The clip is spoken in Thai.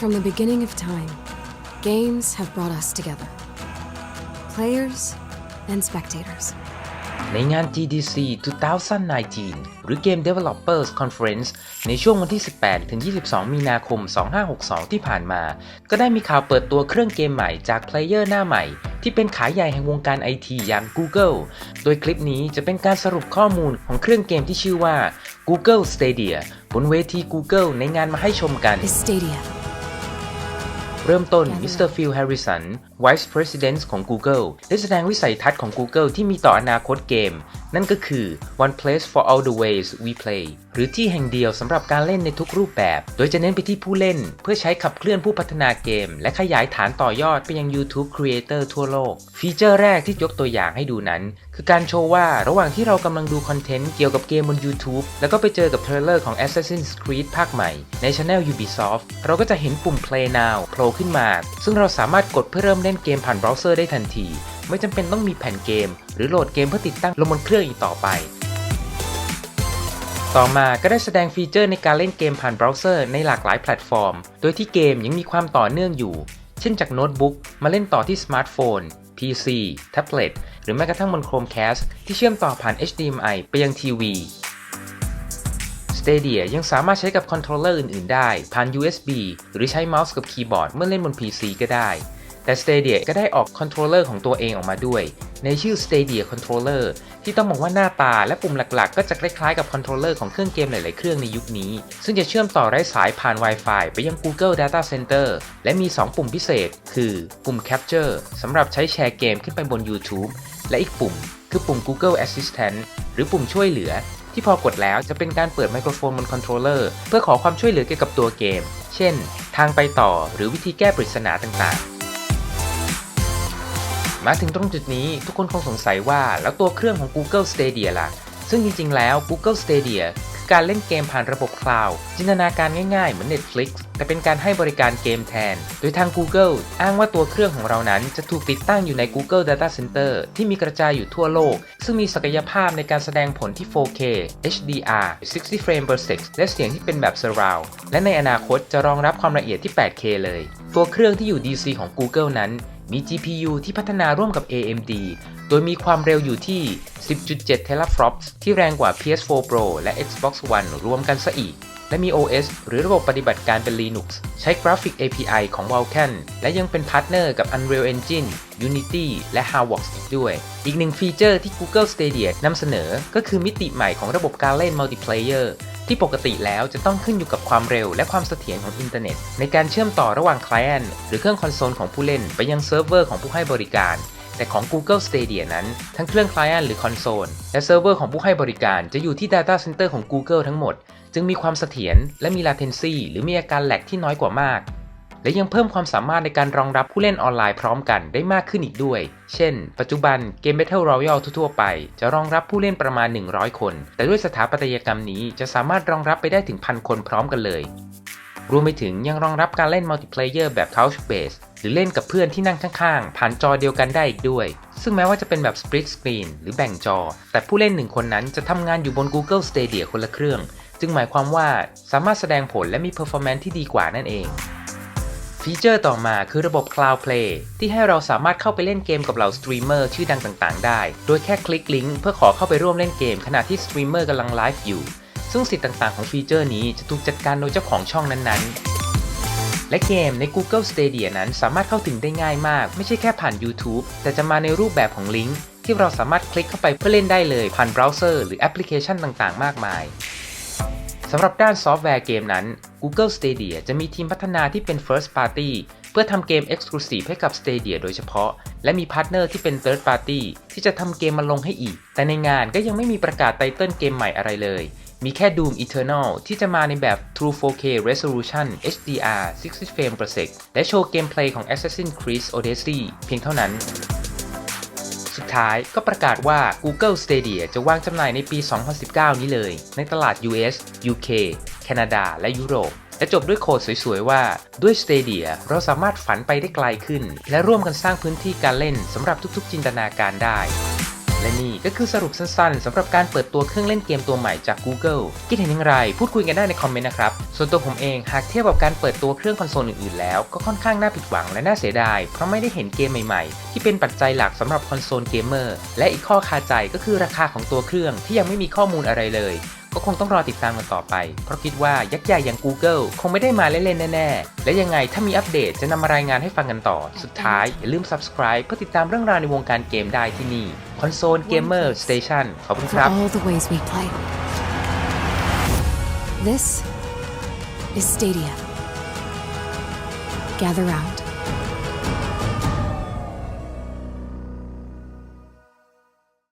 From the beginning of time, games have brought us together players and spectators. ในงาน GDC 2019 หรือ Game Developers Conference ในช่วงวันที่ 18 ถึง 22 มีนาคม 2562 ที่ผ่านมา ก็ได้มีข่าวเปิดตัวเครื่องเกมใหม่จากเพลเยอร์หน้าใหม่ ที่เป็นขายใหญ่แห่งวงการไอทีอย่าง Google โดยคลิปนี้จะเป็นการสรุปข้อมูลของเครื่องเกมที่ชื่อว่า Google Stadia บนเวที Google ในงานมาให้ชมกัน Is Stadia. เริ่มต้น มิสเตอร์ฟิลแฮร์ริสัน Vice President ของ Google ได้แสดงวิสัยทัศน์ของ Google ที่มีต่ออนาคตเกม นั่นก็คือ One Place for all the ways we play หรือที่แห่งเดียวสำหรับการเล่นในทุกรูปแบบ โดยจะเน้นไปที่ผู้เล่น เพื่อใช้ขับเคลื่อนผู้พัฒนาเกม และขยายฐานต่อยอดไปยัง YouTube Creator ทั่วโลก ฟีเจอร์แรกที่ยกตัวอย่างให้ดูนั้น คือการโชว์ว่าระหว่างที่เรากำลังดูคอนเทนต์เกี่ยวกับเกมบน YouTube แล้วก็ไปเจอกับเทรลเลอร์ของ Assassin's Creed ภาคใหม่ใน Channel Ubisoft เราก็จะเห็นปุ่ม Play Now โผล่ขึ้นมา ซึ่งเราสามารถกดเพื่อเริ่มเล่นเกมผ่านเบราว์เซอร์ได้ทันที ไม่จำเป็นต้องมีแผ่นเกม หรือโหลดเกมเพื่อติดตั้งลงบนเครื่องอีกต่อไป ต่อมาก็ได้แสดงฟีเจอร์ในการเล่นเกมผ่านเบราว์เซอร์ในหลากหลายแพลตฟอร์ม โดยที่เกมยังมีความต่อเนื่องอยู่ เช่นจากโน้ตบุ๊กมาเล่นต่อที่สมาร์ทโฟน PC แท็บเล็ต หรือแม้กระทั่งบน Chromecast ที่เชื่อมต่อผ่าน HDMI ไปยังทีวี Stadia ยังสามารถใช้กับคอนโทรลเลอร์อื่น ๆ ได้ ผ่าน USB หรือใช้เมาส์กับคีย์บอร์ดเมื่อเล่นบน PC ก็ได้ แต่ Stadia ก็ได้ออกคอนโทรลเลอร์ของตัวเองออกมาด้วย ในชื่อ Stadia Controller ที่ต้องบอกว่าหน้าตาและปุ่มหลัก ๆ ก็จะคล้าย ๆ กับคอนโทรลเลอร์ของเครื่องเกมหลาย ๆ เครื่องในยุคนี้ ซึ่งจะเชื่อมต่อไร้สายผ่าน Wi-Fi ไปยัง Google Data Center และมี 2 ปุ่มพิเศษ คือปุ่ม Capture สำหรับใช้แชร์เกมขึ้นไปบน YouTube และอีกปุ่มคือปุ่ม Google Assistant หรือปุ่มช่วยเหลือ ที่พอกดแล้วจะเป็นการเปิดไมโครโฟนบนคอนโทรลเลอร์เพื่อขอความช่วยเหลือเกี่ยวกับตัวเกม เช่น ทางไปต่อหรือวิธีแก้ปริศนาต่างๆ มาถึงตรงจุดนี้ทุกคนคงสงสัยว่าแล้วตัวเครื่องของ Google Stadia ล่ะ ซึ่งจริงๆแล้ว Google Stadia การเล่นเกมผ่านระบบคลาวด์จินตนาการง่ายๆ เหมือน Netflix แต่เป็นการให้บริการเกมแทน โดยทาง Google อ้างว่าตัวเครื่องของเรานั้นจะถูกติดตั้งอยู่ใน Google Data Center ที่มีกระจายอยู่ทั่วโลก ซึ่งมีศักยภาพในการแสดงผลที่ 4K HDR 60 frame per sec และเสียงที่เป็นแบบ surround และในอนาคตจะรองรับความละเอียดที่ 8K เลย ตัวเครื่องที่อยู่ DC ของ Google นั้นมี GPU ที่พัฒนาร่วมกับ AMD โดยมีความเร็วอยู่ที่ 10.7 teraflops ที่แรงกว่า PS4 Pro และ Xbox One รวมกันซะอีก และมี OS หรือระบบปฏิบัติการเป็น Linux ใช้ Graphic API ของ Vulkan และยังเป็นพาร์ทเนอร์กับ Unreal Engine Unity และ Havok อีกด้วย อีกหนึ่งฟีเจอร์ที่ Google Stadia นำเสนอก็คือมิติใหม่ของระบบการเล่น Multiplayer ที่ปกติแล้วจะต้องขึ้นอยู่กับความเร็วและความเสถียรของอินเทอร์เน็ต ในการเชื่อมต่อระหว่าง Client หรือเครื่องคอนโซลของผู้เล่น ไปยังเซิร์ฟเวอร์ของผู้ให้บริการ แต่ของ Google Stadia นั้น ทั้งเครื่อง Client หรือคอนโซลและเซิร์ฟเวอร์ของผู้ให้บริการจะอยู่ที่ Data Center ของ Google ทั้งหมด จึงมีความเสถียรและมี latency หรือมีอาการแหลกที่น้อยกว่ามาก และยังเพิ่มความสามารถในการรองรับผู้เล่นออนไลน์พร้อมกันได้มากขึ้นอีกด้วย เช่น ปัจจุบันเกม Battle Royale ทั่วๆไป จะรองรับผู้เล่นประมาณ 100 คน แต่ด้วยสถาปัตยกรรมนี้จะสามารถรองรับไปได้ถึงพันคนพร้อมกันเลย รวมไปถึงยังรองรับการเล่นมัลติเพลเยอร์แบบ Couch Base หรือเล่นกับเพื่อนที่นั่งข้างๆ ผ่านจอเดียวกันได้อีกด้วย ซึ่งแม้ว่าจะเป็นแบบ Split Screen หรือแบ่งจอ แต่ผู้เล่นหนึ่งคนนั้นจะทำงานอยู่บน Google Stadia คนละเครื่อง จึงหมายความว่าสามารถแสดงผลและมี performance ที่ดีกว่านั่นเอง ฟีเจอร์ต่อมาคือระบบ Cloud Play ที่ให้เราสามารถเข้าไปเล่นเกมกับเหล่าสตรีมเมอร์ชื่อดังต่างๆ ได้ โดยแค่คลิกลิงก์เพื่อขอเข้าไปร่วมเล่นเกมขณะที่สตรีมเมอร์กำลังไลฟ์อยู่ ซึ่งสิทธิ์ต่างๆ ของฟีเจอร์นี้จะถูกจัดการโดยเจ้าของช่องนั้นๆ และเกมใน Google Stadia นั้นสามารถเข้าถึงได้ง่ายมาก ไม่ใช่แค่ผ่าน YouTube แต่จะมาในรูปแบบของลิงก์ที่เราสามารถคลิกเข้าไปเพื่อเล่นได้เลยผ่านเบราว์เซอร์หรือแอปพลิเคชันต่างๆ มากมายสำหรับด้านซอฟต์แวร์เกมนั้น Google Stadia จะมีทีมพัฒนาที่เป็น First Party เพื่อทำเกม Exclusive ให้กับ Stadia โดยเฉพาะ และมีพาร์ทเนอร์ที่เป็น Third Party ที่จะทำเกมมาลงให้อีก แต่ในงานก็ยังไม่มีประกาศไตเติลเกมใหม่อะไรเลย มีแค่ Doom Eternal ที่จะมาในแบบ True 4K Resolution HDR 60 frame per sec และโชว์เกมเพลย์ของ Assassin's Creed Odyssey เพียงเท่านั้น สุดท้ายก็ประกาศว่า Google Stadia จะวางจำหน่ายในปี 2019 นี้เลย ในตลาด US UK แคนาดา และยุโรป และจบด้วยโค้ดสวยๆว่า ด้วย Stadia เราสามารถฝันไปได้ไกลขึ้น และร่วมกันสร้างพื้นที่การเล่นสำหรับทุกๆ จินตนาการได้ และนี่ก็คือสรุปสั้นๆสำหรับการเปิดตัวเครื่องเล่นเกมตัวใหม่จาก Google คิดเห็นอย่างไร พูดคุยกันได้ในคอมเมนต์นะครับ ส่วนตัวผมเองหากเทียบกับการเปิดตัวเครื่องคอนโซลอื่นๆแล้วก็ค่อนข้างน่าผิดหวังและน่าเสียดาย เพราะไม่ได้เห็นเกมใหม่ๆ ที่เป็นปัจจัยหลักสำหรับคอนโซลเกมเมอร์และอีกข้อคาใจก็คือราคาของตัวเครื่องที่ยังไม่มีข้อมูลอะไรเลย ก็คงต้องรอติดตามกันต่อไป เพราะคิดว่ายักษ์ใหญ่อย่าง Google คงไม่ได้มาเล่นๆแน่ๆ และยังไงถ้ามีอัปเดตจะนำมารายงานให้ฟังกันต่อ สุดท้าย อย่าลืม subscribe เพื่อติดตามเรื่องราวในวงการเกมได้ที่นี่ Console Gamer Station ขอบคุณครับ all the ways we play. This is Stadia. Gather round.